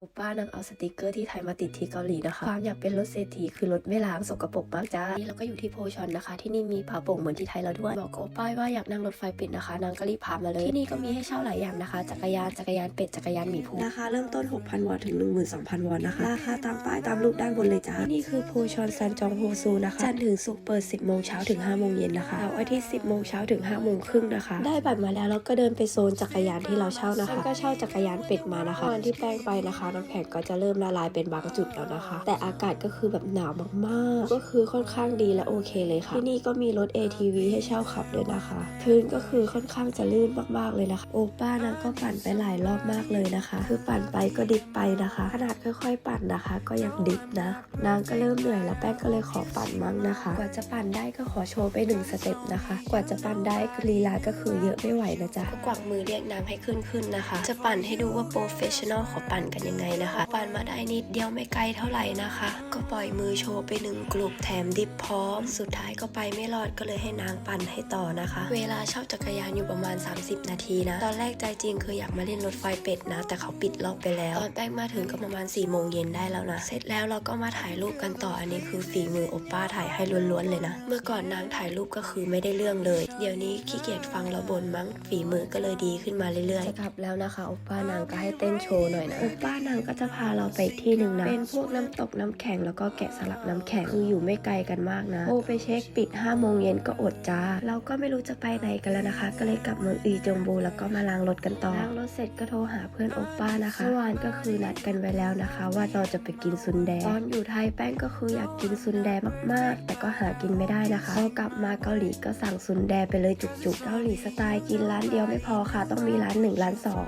โอป้านางเอาสติกเกอร์ที่ไทยมาติดที่เกาหลีนะคะ ความอยากเป็นรถเศรษฐีคือรถไม่ล้างสกปรกมากจ้า นี่เราก็อยู่ที่โพชอนนะคะ ที่นี่มีผาโป่งเหมือนที่ไทยเราด้วย บอกกับโอป้าว่าอยากนั่งรถไฟเป็ดนะคะ นางก็รีบพามาเลย ที่นี่ก็มีให้เช่าหลายอย่างนะคะ จักรยาน จักรยานเป็ด จักรยานหมีภูราคาเริ่มต้น 6,000 วอนถึง 12,000 วอนนะคะ ราคาตามป้ายตามรูปด้านบนเลยจ้า ที่นี่คือโพชอนซันจองโฮซูนะคะ จันทร์ถึงศุกร์เปิด 10 โมงเช้าถึง 5 โมงเย็นนะคะเสาร์อาทิตย์ 10 โมงเช้าถึง 5 โมงครึ่งนะคะ ได้บัตรมาแล้วเราก็เดินไปโซนจักรยานที่เราเช่านะคะ ก็เช่าจักรยานเป็ดมานะคะตอนที่แป้งไปนะคะน้ำแข็งก็จะเริ่มละลายเป็นบางจุดแล้วนะคะ แต่อากาศก็คือแบบหนาวมากๆ ก็คือค่อนข้างดีและโอเคเลยค่ะ ที่นี่ก็มีรถ ATV ให้เช่าขับด้วยนะคะ พื้นก็คือค่อนข้างจะลื่นมากๆเลยนะคะ โอป้านางก็ปั่นไปหลายรอบมากเลยนะคะ คือปั่นไปก็ดิบไปนะคะ ขนาดค่อยๆ ปั่นนะคะ ก็ยังดิบนะ นางก็เริ่มเหนื่อยแล้วแป้งก็เลยขอปั่นมั่งนะคะ กว่าจะปั่นได้ก็ขอโชว์ไปหนึ่งสเต็ปนะคะ กว่าจะปั่นได้ลีลาก็คือเยอะไม่ไหวนะจ๊ะก็กวักมือเรียกนางให้ขึ้นขึ้นนะคะ จะปั่นให้ดูว่าโปรเฟชชั่นอลขาปั่นกันยังไงนะคะปั่นมาได้นิดเดียวไม่ไกลเท่าไหร่นะคะ ก็ปล่อยมือโชว์ไปหนึ่งกลุ่มแถมดิบพร้อม สุดท้ายก็ไปไม่รอดก็เลยให้นางปั่นให้ต่อนะคะ เวลาเช่าจักรยานอยู่ประมาณ 30 นาทีนะ ตอนแรกใจจริงคืออยากมาเล่นรถไฟเป็ดนะ แต่เขาปิดรอบไปแล้ว ตอนแป้งมาถึงก็ประมาณ4ี่โมงเย็นได้แล้วนะ เสร็จแล้วเราก็มาถ่ายรูปกันต่ออันนี้คือฝีมือโอป้าถ่ายให้ล้วนๆเลยนะ เมื่อก่อนนางถ่ายรูปก็คือไม่ได้เรื่องเลย เดี๋ยวนี้ขี้เกียจฟังเราบ่นมั้งฝีมือก็เลยดีขึ้นมาเรื่อยๆจะกลับแล้วนะคะโอป้านางก็ให้เต้นโชว์หน่อยนะโอป้านางก็จะพาเราไปอีกที่หนึ่งนะ เป็นพวกน้ำตกน้ำแข็งแล้วก็แกะสลักน้ำแข็งคืออยู่ไม่ไกลกันมากนะ โอไปเช็คปิด5โมงเย็นก็อดจ้า เราก็ไม่รู้จะไปไหนกันแล้วนะคะ ก็เลยกลับเมืองอีจงบู แล้วก็มาล้างรถกันต่อล้างรถเสร็จก็โทรหาเพื่อนโอป้านะคะเมื่อวานก็คือนัดกันไว้แล้วนะคะ ว่าเราจะไปกินซุนแดตอนอยู่ไทยแป้งก็คืออยากกินซุนแดมากๆ แต่ก็หากินไม่ได้นะคะพอกลับมาเกาหลีก็สั่งซุนแดไปเลยจุกๆเกาหลีสไตล์กินร้านเดียวไม่พอค่ะ ต้องมีร้านหนึ่งร้านสอง